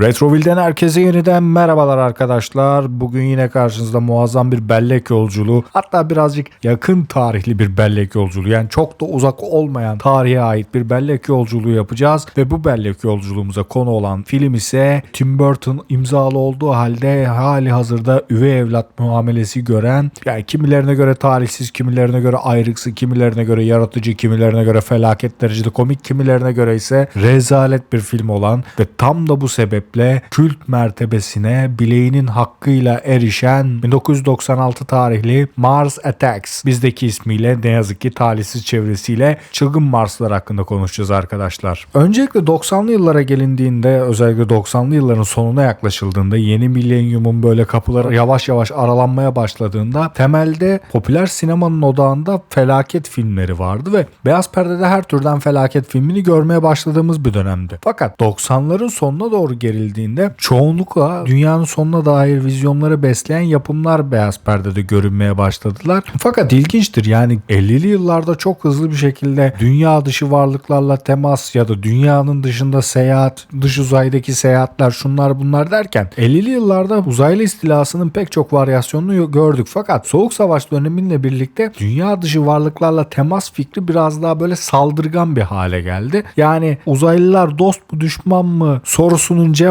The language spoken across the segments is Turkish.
Retroville'den herkese yeniden merhabalar arkadaşlar. Bugün yine karşınızda muazzam bir bellek yolculuğu. Hatta birazcık yakın tarihli bir bellek yolculuğu. Yani çok da uzak olmayan tarihe ait bir bellek yolculuğu yapacağız. Ve bu bellek yolculuğumuza konu olan film ise Tim Burton imzalı olduğu halde hali hazırda üvey evlat muamelesi gören yani kimilerine göre tarihsiz, kimilerine göre ayrıksı, kimilerine göre yaratıcı, kimilerine göre felaket derecede komik, kimilerine göre ise rezalet bir film olan ve tam da bu sebeple kült mertebesine bileğinin hakkıyla erişen 1996 tarihli Mars Attacks bizdeki ismiyle ne yazık ki talihsiz çevresiyle Çılgın Marslar hakkında konuşacağız arkadaşlar. Öncelikle 90'lı yıllara gelindiğinde özellikle 90'lı yılların sonuna yaklaşıldığında yeni milenyumun böyle kapıları yavaş yavaş aralanmaya başladığında temelde popüler sinemanın odağında felaket filmleri vardı ve beyaz perdede her türden felaket filmini görmeye başladığımız bir dönemdi. Fakat 90'ların sonuna doğru gerildiğinde çoğunlukla dünyanın sonuna dair vizyonları besleyen yapımlar beyaz perdede görünmeye başladılar. Fakat ilginçtir yani 50'li yıllarda çok hızlı bir şekilde dünya dışı varlıklarla temas ya da dünyanın dışında seyahat, dış uzaydaki seyahatler şunlar bunlar derken 50'li yıllarda uzaylı istilasının pek çok varyasyonunu gördük. Fakat Soğuk Savaş döneminle birlikte dünya dışı varlıklarla temas fikri biraz daha böyle saldırgan bir hale geldi. Yani uzaylılar dost mu düşman mı sorusunun cevabı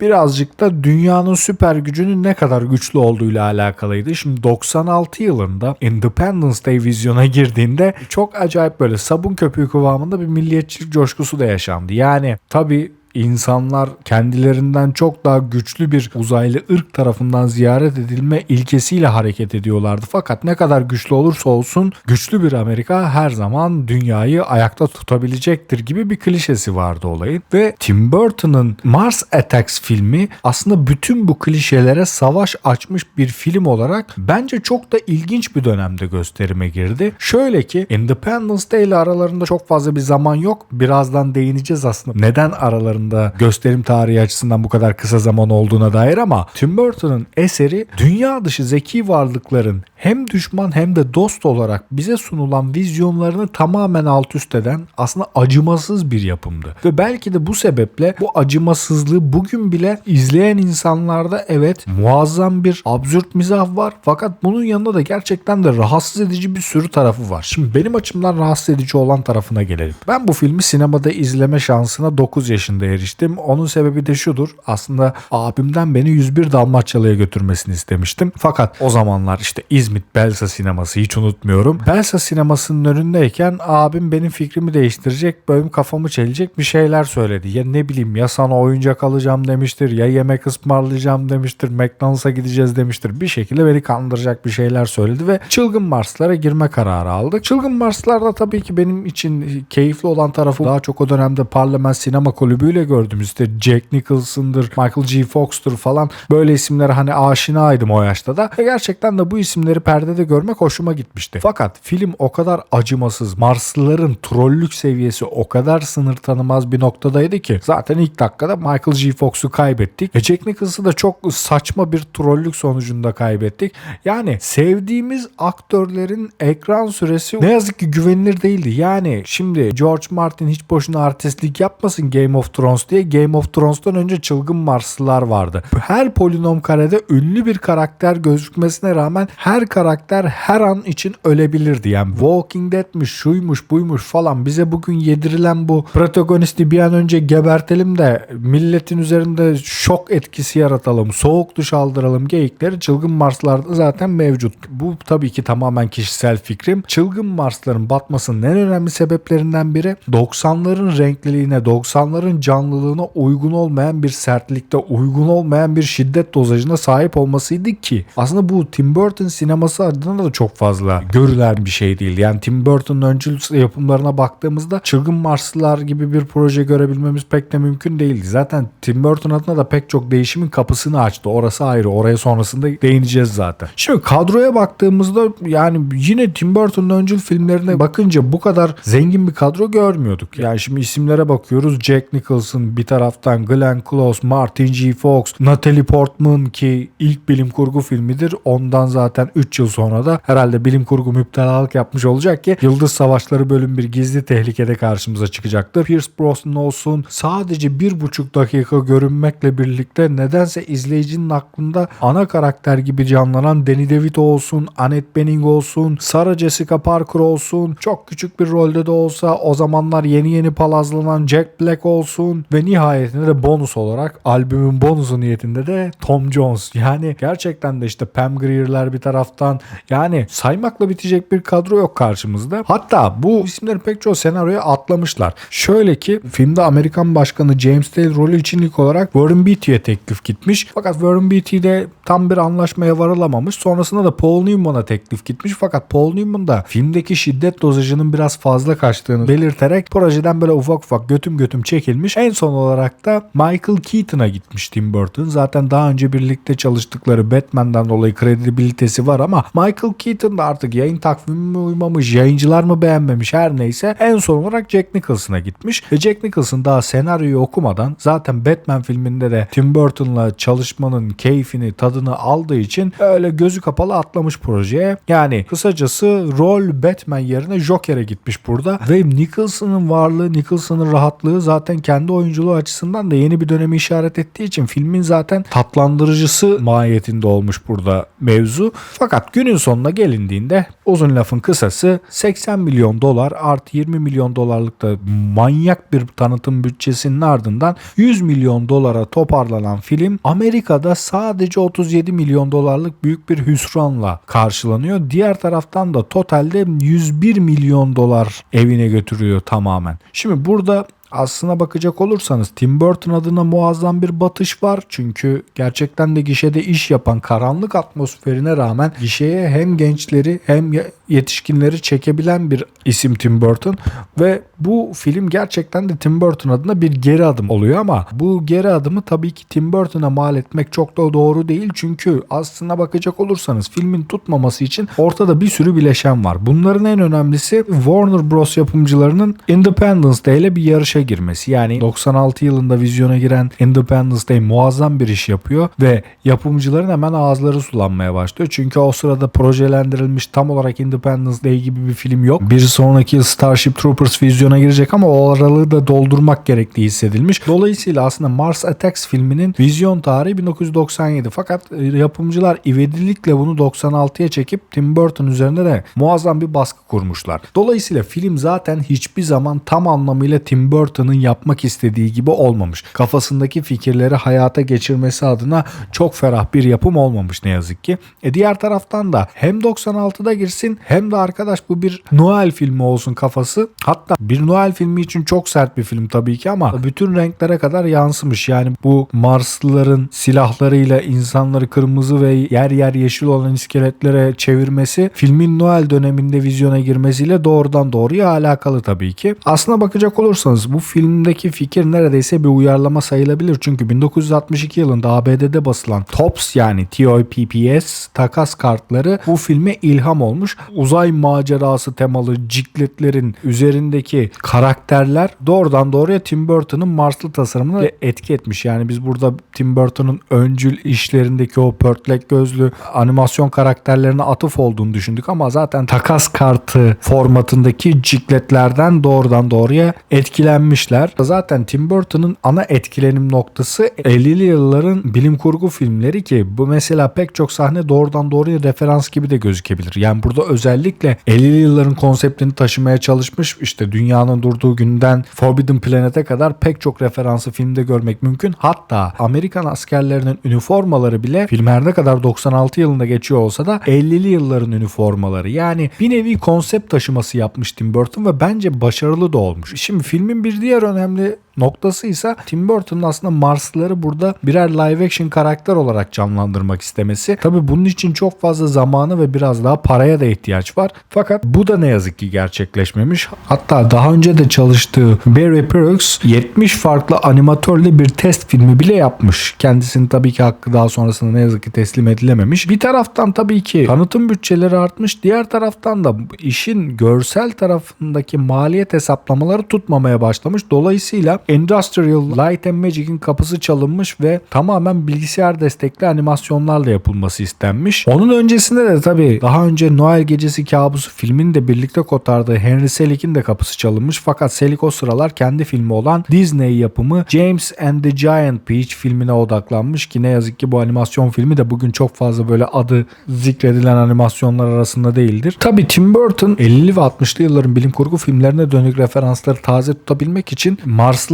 birazcık da dünyanın süper gücünün ne kadar güçlü olduğuyla alakalıydı. Şimdi 96 yılında Independence Day vizyona girdiğinde çok acayip böyle sabun köpüğü kıvamında bir milliyetçilik coşkusu da yaşandı. Yani tabii insanlar kendilerinden çok daha güçlü bir uzaylı ırk tarafından ziyaret edilme ilkesiyle hareket ediyorlardı. Fakat ne kadar güçlü olursa olsun güçlü bir Amerika her zaman dünyayı ayakta tutabilecektir gibi bir klişesi vardı olayın. Ve Tim Burton'ın Mars Attacks filmi aslında bütün bu klişelere savaş açmış bir film olarak bence çok da ilginç bir dönemde gösterime girdi. Şöyle ki Independence Day ile aralarında çok fazla bir zaman yok. Birazdan değineceğiz aslında. Neden aralarında gösterim tarihi açısından bu kadar kısa zaman olduğuna dair ama Tim Burton'ın eseri dünya dışı zeki varlıkların hem düşman hem de dost olarak bize sunulan vizyonlarını tamamen alt üst eden aslında acımasız bir yapımdı. Ve belki de bu sebeple bu acımasızlığı bugün bile izleyen insanlarda evet muazzam bir absürt mizah var fakat bunun yanında da gerçekten de rahatsız edici bir sürü tarafı var. Şimdi benim açımdan rahatsız edici olan tarafına gelelim. Ben bu filmi sinemada izleme şansına 9 yaşında eriştim. Onun sebebi de şudur. Aslında abimden beni 101 Dalmaçyalı'ya götürmesini istemiştim. Fakat o zamanlar işte İzmit Belsa sineması hiç unutmuyorum. Belsa sinemasının önündeyken abim benim fikrimi değiştirecek, benim kafamı çelecek bir şeyler söyledi. Ya ne bileyim ya sana oyuncak alacağım demiştir ya yemek ısmarlayacağım demiştir. McDonald's'a gideceğiz demiştir. Bir şekilde beni kandıracak bir şeyler söyledi ve Çılgın Marslara girme kararı aldık. Çılgın Marslarda tabii ki benim için keyifli olan tarafı daha çok o dönemde Parlament Sinema Kulübü'yle gördüm. İşte Jack Nicholson'dır, Michael G. Fox'tur falan böyle isimlere hani aşinaydım o yaşta da. Ve gerçekten de bu isimleri perdede görmek hoşuma gitmişti. Fakat film o kadar acımasız, Marslıların trollük seviyesi o kadar sınır tanımaz bir noktadaydı ki zaten ilk dakikada Michael G. Fox'u kaybettik. E Jack Nicholson'ı da çok saçma bir trollük sonucunda kaybettik. Yani sevdiğimiz aktörlerin ekran süresi ne yazık ki güvenilir değildi. Yani şimdi George Martin hiç boşuna artistlik yapmasın Game of Thrones diye. Game of Thrones'tan önce çılgın Marslılar vardı. Her polinom karede ünlü bir karakter gözükmesine rağmen her karakter her an için ölebilirdi. Yani Walking Dead'miş, şuymuş, buymuş falan bize bugün yedirilen bu protagonisti bir an önce gebertelim de milletin üzerinde şok etkisi yaratalım, soğuk duş aldıralım geyikleri çılgın Marslarda zaten mevcut. Bu tabii ki tamamen kişisel fikrim. Çılgın Marsların batmasının en önemli sebeplerinden biri 90'ların renkliliğine, 90'ların canlılığına uygun olmayan bir sertlikte, uygun olmayan bir şiddet dozajına sahip olmasıydı ki aslında bu Tim Burton sineması adına da çok fazla görülen bir şey değil. Yani Tim Burton'un öncül yapımlarına baktığımızda Çılgın Marslılar gibi bir proje görebilmemiz pek de mümkün değildi. Zaten Tim Burton adına da pek çok değişimin kapısını açtı. Orası ayrı. Oraya sonrasında değineceğiz zaten. Şimdi kadroya baktığımızda yani yine Tim Burton'un öncül filmlerine bakınca bu kadar zengin bir kadro görmüyorduk. Yani şimdi isimlere bakıyoruz. Jack Nicholson Nicholson bir taraftan Glenn Close, Martin G. Fox, Natalie Portman ki ilk bilim kurgu filmidir. Ondan zaten 3 yıl sonra da herhalde bilim kurgu müptelalık yapmış olacak ki Yıldız Savaşları bölüm bir gizli tehlikede karşımıza çıkacaktır. Pierce Brosnan olsun sadece bir buçuk dakika görünmekle birlikte nedense izleyicinin aklında ana karakter gibi canlanan Danny DeVito olsun, Annette Bening olsun, Sarah Jessica Parker olsun, çok küçük bir rolde de olsa o zamanlar yeni yeni palazlanan Jack Black olsun ve nihayetinde de bonus olarak albümün bonusu niyetinde de Tom Jones. Yani gerçekten de işte Pam Grier'ler bir taraftan yani saymakla bitecek bir kadro yok karşımızda. Hatta bu isimlerin pek çoğu senaryoya atlamışlar. Şöyle ki filmde Amerikan Başkanı James Dale rolü için ilk olarak Warren Beatty'ye teklif gitmiş. Fakat Warren Beatty de tam bir anlaşmaya varılamamış. Sonrasında da Paul Newman'a teklif gitmiş. Fakat Paul Newman da filmdeki şiddet dozajının biraz fazla kaçtığını belirterek projeden böyle ufak ufak götüm götüm çekilmiş. En son olarak da Michael Keaton'a gitmiş Tim Burton. Zaten daha önce birlikte çalıştıkları Batman'dan dolayı kredibilitesi var ama Michael Keaton da artık yayın takvimi mi uymamış, yayıncılar mı beğenmemiş her neyse en son olarak Jack Nicholson'a gitmiş. Ve Jack Nicholson daha senaryoyu okumadan zaten Batman filminde de Tim Burton'la çalışmanın keyfini, tadını aldığı için öyle gözü kapalı atlamış projeye. Yani kısacası rol Batman yerine Joker'e gitmiş burada ve Nicholson'ın varlığı, Nicholson'ın rahatlığı zaten kendi oyunculuğu açısından da yeni bir dönemi işaret ettiği için filmin zaten tatlandırıcısı mahiyetinde olmuş burada mevzu. Fakat günün sonuna gelindiğinde uzun lafın kısası 80 milyon dolar artı 20 milyon dolarlık da manyak bir tanıtım bütçesinin ardından 100 milyon dolara toparlanan film Amerika'da sadece 37 milyon dolarlık büyük bir hüsranla karşılanıyor. Diğer taraftan da totalde 101 milyon dolar evine götürüyor tamamen. Şimdi burada Aslına bakacak olursanız Tim Burton adına muazzam bir batış var. Çünkü gerçekten de gişede iş yapan karanlık atmosferine rağmen gişeye hem gençleri hem yetişkinleri çekebilen bir isim Tim Burton ve bu film gerçekten de Tim Burton adına bir geri adım oluyor ama bu geri adımı tabii ki Tim Burton'a mal etmek çok da doğru değil çünkü aslına bakacak olursanız filmin tutmaması için ortada bir sürü bileşen var. Bunların en önemlisi Warner Bros yapımcılarının Independence Day ile bir yarışa girmesi. Yani 96 yılında vizyona giren Independence Day muazzam bir iş yapıyor ve yapımcıların hemen ağızları sulanmaya başlıyor. Çünkü o sırada projelendirilmiş tam olarak Independence Day gibi bir film yok. Bir sonraki Starship Troopers vizyona girecek ama o aralığı da doldurmak gerektiği hissedilmiş. Dolayısıyla aslında Mars Attacks filminin vizyon tarihi 1997 fakat yapımcılar ivedilikle bunu 96'ya çekip Tim Burton üzerinde de muazzam bir baskı kurmuşlar. Dolayısıyla film zaten hiçbir zaman tam anlamıyla Tim Burton'ın yapmak istediği gibi olmamış. Kafasındaki fikirleri hayata geçirmesi adına çok ferah bir yapım olmamış ne yazık ki. E diğer taraftan da hem 96'da girsin hem de arkadaş bu bir Noel filmi olsun kafası. Hatta bir Noel filmi için çok sert bir film tabii ki ama bütün renklere kadar yansımış. Yani bu Marslıların silahlarıyla insanları kırmızı ve yer yer yeşil olan iskeletlere çevirmesi filmin Noel döneminde vizyona girmesiyle doğrudan doğruya alakalı tabii ki. Aslına bakacak olursanız bu filmdeki fikir neredeyse bir uyarlama sayılabilir. Çünkü 1962 yılında ABD'de basılan TOPS yani TOPPS takas kartları bu filme ilham olmuş. Uzay macerası temalı cikletlerin üzerindeki karakterler doğrudan doğruya Tim Burton'ın Marslı tasarımına etki etmiş. Yani biz burada Tim Burton'un öncül işlerindeki o pörtlek gözlü animasyon karakterlerine atıf olduğunu düşündük ama zaten takas kartı formatındaki cikletlerden doğrudan doğruya etkilenmişler. Zaten Tim Burton'ın ana etkilenim noktası 50'li yılların bilim kurgu filmleri ki bu mesela pek çok sahne doğrudan doğruya referans gibi de gözükebilir. Yani burada özellikle 50'li yılların konseptini taşımaya çalışmış işte dünyanın durduğu günden Forbidden Planet'e kadar pek çok referansı filmde görmek mümkün. Hatta Amerikan askerlerinin üniformaları bile film her ne kadar 96 yılında geçiyor olsa da 50'li yılların üniformaları. Yani bir nevi konsept taşıması yapmış Tim Burton ve bence başarılı da olmuş. Şimdi filmin bir diğer önemli noktası ise Tim Burton'un aslında Marslıları burada birer live action karakter olarak canlandırmak istemesi. Tabi bunun için çok fazla zamanı ve biraz daha paraya da ihtiyaç var. Fakat bu da ne yazık ki gerçekleşmemiş. Hatta daha önce de çalıştığı Barry Perks 70 farklı animatörle bir test filmi bile yapmış. Kendisinin tabii ki hakkı daha sonrasında ne yazık ki teslim edilememiş. Bir taraftan tabii ki tanıtım bütçeleri artmış. Diğer taraftan da işin görsel tarafındaki maliyet hesaplamaları tutmamaya başlamış. Dolayısıyla Industrial Light and Magic'in kapısı çalınmış ve tamamen bilgisayar destekli animasyonlarla yapılması istenmiş. Onun öncesinde de tabii daha önce Noel Gecesi Kabusu filmini de birlikte kotardığı Henry Selick'in de kapısı çalınmış. Fakat Selick o sıralar kendi filmi olan Disney yapımı James and the Giant Peach filmine odaklanmış ki ne yazık ki bu animasyon filmi de bugün çok fazla böyle adı zikredilen animasyonlar arasında değildir. Tabii Tim Burton 50'li ve 60'lı yılların bilim kurgu filmlerine dönük referansları taze tutabilmek için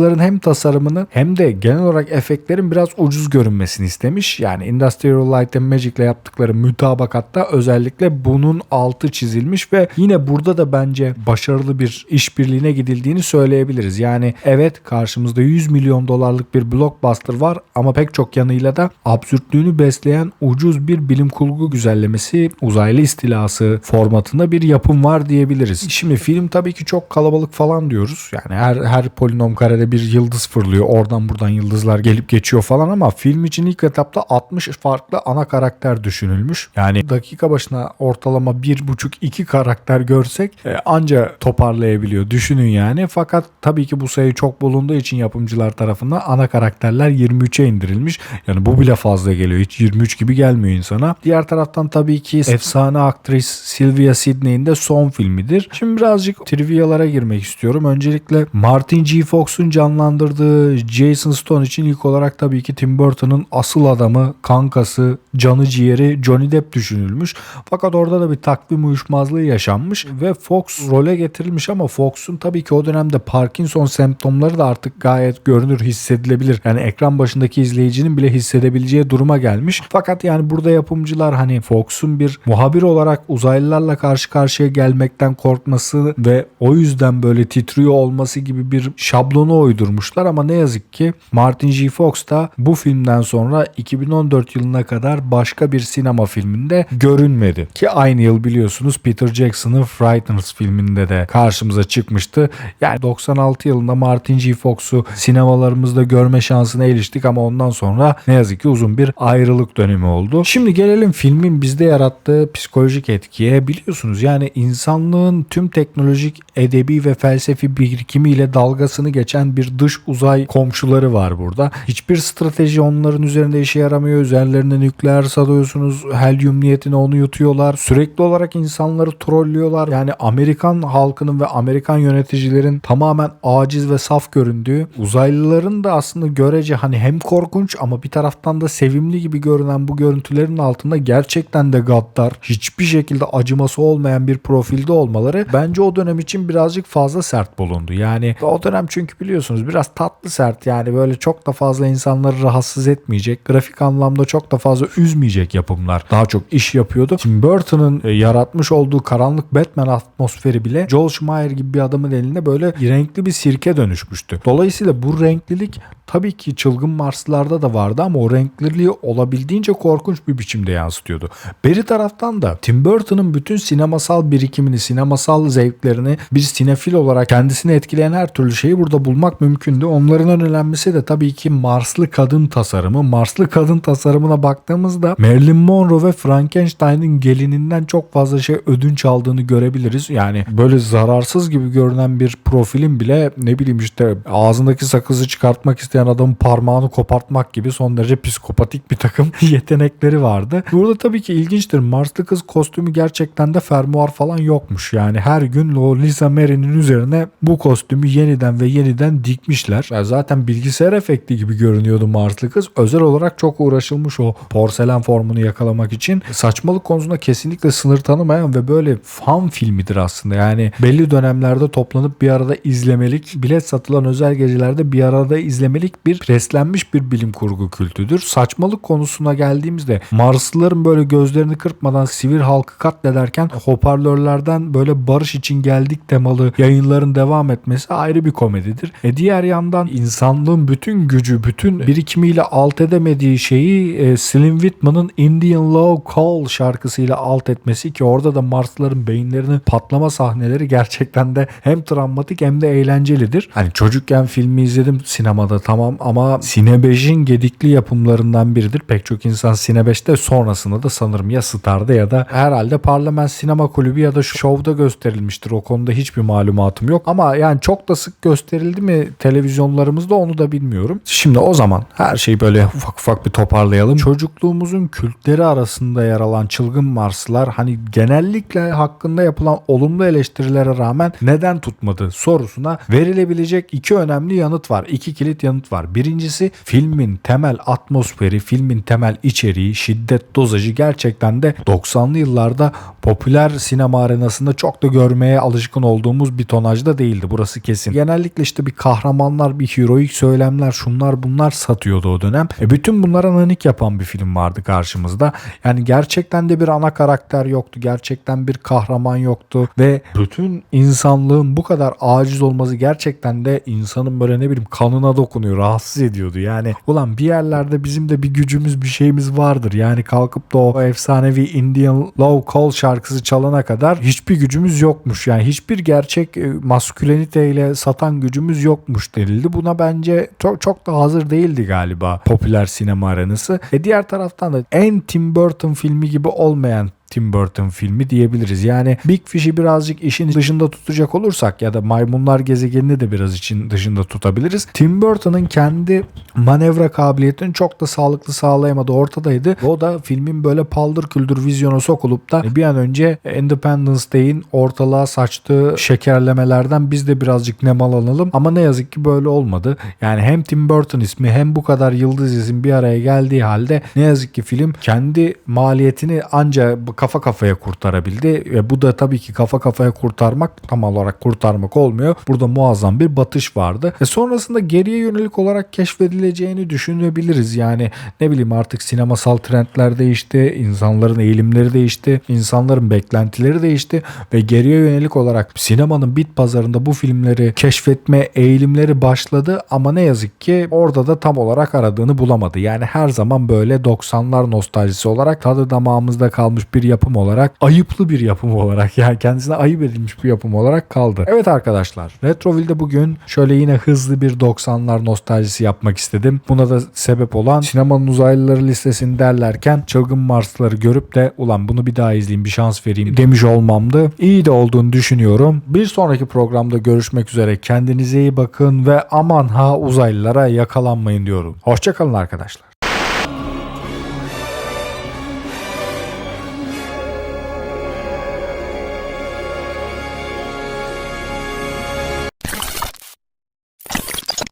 Marslıların hem tasarımını hem de genel olarak efektlerin biraz ucuz görünmesini istemiş. Yani Industrial Light and Magic ile yaptıkları mütabakatta özellikle bunun altı çizilmiş ve yine burada da bence başarılı bir işbirliğine gidildiğini söyleyebiliriz. Yani evet karşımızda 100 milyon dolarlık bir blockbuster var ama pek çok yanıyla da absürtlüğünü besleyen ucuz bir bilim kurgu güzellemesi, uzaylı istilası formatında bir yapım var diyebiliriz. Şimdi film tabii ki çok kalabalık falan diyoruz. Yani her her polinom karede bir yıldız fırlıyor. Oradan buradan yıldızlar gelip geçiyor falan ama film için ilk etapta 60 farklı ana karakter düşünülmüş. Yani dakika başına ortalama 1,5-2 karakter görsek e, anca toparlayabiliyor. Düşünün yani. Fakat tabii ki bu sayı çok bulunduğu için yapımcılar tarafından ana karakterler 23'e indirilmiş. Yani bu bile fazla geliyor. Hiç 23 gibi gelmiyor insana. Diğer taraftan tabii ki efsane aktris Sylvia Sidney'in de son filmidir. Şimdi birazcık trivialara girmek istiyorum. Öncelikle Martin G. Fox'un canlandırdığı Jason Stone için ilk olarak tabii ki Tim Burton'ın asıl adamı, kankası, canı ciğeri Johnny Depp düşünülmüş. Fakat orada da bir takvim uyuşmazlığı yaşanmış ve Fox role getirilmiş ama Fox'un tabii ki o dönemde Parkinson semptomları da artık gayet görünür hissedilebilir. Yani ekran başındaki izleyicinin bile hissedebileceği duruma gelmiş. Fakat yani burada yapımcılar hani Fox'un bir muhabir olarak uzaylılarla karşı karşıya gelmekten korkması ve o yüzden böyle titriyor olması gibi bir şablonu uydurmuşlar ama ne yazık ki Martin G. Fox da bu filmden sonra 2014 yılına kadar başka bir sinema filminde görünmedi. Ki aynı yıl biliyorsunuz Peter Jackson'ın Frighteners filminde de karşımıza çıkmıştı. Yani 96 yılında Martin G. Fox'u sinemalarımızda görme şansına eriştik ama ondan sonra ne yazık ki uzun bir ayrılık dönemi oldu. Şimdi gelelim filmin bizde yarattığı psikolojik etkiye. Biliyorsunuz yani insanlığın tüm teknolojik, edebi ve felsefi birikimiyle dalgasını geçen bir dış uzay komşuları var burada. Hiçbir strateji onların üzerinde işe yaramıyor. Üzerlerine nükleer salıyorsunuz. Helyum niyetine onu yutuyorlar. Sürekli olarak insanları trollüyorlar. Yani Amerikan halkının ve Amerikan yöneticilerin tamamen aciz ve saf göründüğü uzaylıların da aslında görece hani hem korkunç ama bir taraftan da sevimli gibi görünen bu görüntülerin altında gerçekten de gaddar, hiçbir şekilde acıması olmayan bir profilde olmaları bence o dönem için birazcık fazla sert bulundu. Yani o dönem çünkü biliyorsunuz biraz tatlı sert yani böyle çok da fazla insanları rahatsız etmeyecek, grafik anlamda çok da fazla üzmeyecek yapımlar daha çok iş yapıyordu. Tim Burton'ın e, yaratmış olduğu karanlık Batman atmosferi bile Joel Schumacher gibi bir adamın elinde böyle renkli bir sirke dönüşmüştü. Dolayısıyla bu renklilik tabii ki çılgın Marslılarda da vardı ama o renkliliği olabildiğince korkunç bir biçimde yansıtıyordu. Beri taraftan da Tim Burton'ın bütün sinemasal birikimini, sinemasal zevklerini bir sinefil olarak kendisini etkileyen her türlü şeyi burada bulmak mümkündü. Onların en önemlisi de tabii ki Marslı kadın tasarımı. Marslı kadın tasarımına baktığımızda Marilyn Monroe ve Frankenstein'in gelininden çok fazla şey ödünç aldığını görebiliriz. Yani böyle zararsız gibi görünen bir profilin bile ne bileyim işte ağzındaki sakızı çıkartmak isteyen adamın parmağını kopartmak gibi son derece psikopatik bir takım yetenekleri vardı. Burada tabii ki ilginçtir. Marslı kız kostümü gerçekten de fermuar falan yokmuş. Yani her gün o Lisa Mary'nin üzerine bu kostümü yeniden ve yeniden dikmişler. Yani zaten bilgisayar efekti gibi görünüyordu Marslı kız. Özel olarak çok uğraşılmış o porselen formunu yakalamak için. Saçmalık konusunda kesinlikle sınır tanımayan ve böyle fan filmidir aslında. Yani belli dönemlerde toplanıp bir arada izlemelik, bilet satılan özel gecelerde bir arada izlemelik bir preslenmiş bir bilim kurgu kültüdür. Saçmalık konusuna geldiğimizde Marslıların böyle gözlerini kırpmadan sivil halkı katlederken hoparlörlerden böyle barış için geldik temalı yayınların devam etmesi ayrı bir komedidir. E diğer yandan insanlığın bütün gücü, bütün birikimiyle alt edemediği şeyi e, Slim Whitman'ın Indian Love Call şarkısıyla alt etmesi ki orada da Marslıların beyinlerinin patlama sahneleri gerçekten de hem travmatik hem de eğlencelidir. Hani çocukken filmi izledim sinemada tamam ama Sine 5'in gedikli yapımlarından biridir. Pek çok insan Sine 5'te sonrasında da sanırım ya Star'da ya da herhalde Parlament Sinema Kulübü ya da Show'da gösterilmiştir. O konuda hiçbir malumatım yok. Ama yani çok da sık gösterildi mi mi televizyonlarımızda onu da bilmiyorum. Şimdi o zaman her şeyi böyle ufak ufak bir toparlayalım. Çocukluğumuzun kültleri arasında yer alan çılgın Marslılar hani genellikle hakkında yapılan olumlu eleştirilere rağmen neden tutmadı sorusuna verilebilecek iki önemli yanıt var. İki kilit yanıt var. Birincisi filmin temel atmosferi, filmin temel içeriği, şiddet dozajı gerçekten de 90'lı yıllarda popüler sinema arenasında çok da görmeye alışkın olduğumuz bir tonajda değildi. Burası kesin. Genellikle işte bir kahramanlar, bir heroik söylemler, şunlar bunlar satıyordu o dönem. E bütün bunlara nanik yapan bir film vardı karşımızda. Yani gerçekten de bir ana karakter yoktu. Gerçekten bir kahraman yoktu ve bütün insanlığın bu kadar aciz olması gerçekten de insanın böyle ne bileyim kanına dokunuyor, rahatsız ediyordu. Yani ulan bir yerlerde bizim de bir gücümüz, bir şeyimiz vardır. Yani kalkıp da o efsanevi Indian Love Call şarkısı çalana kadar hiçbir gücümüz yokmuş. Yani hiçbir gerçek e, masküleniteyle satan gücümüz yokmuş denildi. Buna bence çok, çok da hazır değildi galiba popüler sinema arenası. E diğer taraftan da en Tim Burton filmi gibi olmayan Tim Burton filmi diyebiliriz. Yani Big Fish'i birazcık işin dışında tutacak olursak ya da Maymunlar Gezegenini de biraz için dışında tutabiliriz. Tim Burton'ın kendi manevra kabiliyetini çok da sağlıklı sağlayamadığı ortadaydı. O da filmin böyle paldır küldür vizyona sokulup da bir an önce Independence Day'in ortalığa saçtığı şekerlemelerden biz de birazcık nemalanalım. Ama ne yazık ki böyle olmadı. Yani hem Tim Burton ismi hem bu kadar yıldız isim bir araya geldiği halde ne yazık ki film kendi maliyetini anca kafa kafaya kurtarabildi. Ve bu da tabii ki kafa kafaya kurtarmak tam olarak kurtarmak olmuyor. Burada muazzam bir batış vardı. E sonrasında geriye yönelik olarak keşfedileceğini düşünebiliriz. Yani ne bileyim artık sinemasal trendler değişti. insanların eğilimleri değişti. insanların beklentileri değişti. Ve geriye yönelik olarak sinemanın bit pazarında bu filmleri keşfetme eğilimleri başladı. Ama ne yazık ki orada da tam olarak aradığını bulamadı. Yani her zaman böyle 90'lar nostaljisi olarak tadı damağımızda kalmış bir yapım olarak ayıplı bir yapım olarak yani kendisine ayıp edilmiş bir yapım olarak kaldı. Evet arkadaşlar Retroville'de bugün şöyle yine hızlı bir 90'lar nostaljisi yapmak istedim. Buna da sebep olan sinemanın uzaylıları listesini derlerken çılgın Marslıları görüp de ulan bunu bir daha izleyeyim bir şans vereyim demiş olmamdı. İyi de olduğunu düşünüyorum. Bir sonraki programda görüşmek üzere. Kendinize iyi bakın ve aman ha uzaylılara yakalanmayın diyorum. Hoşçakalın arkadaşlar.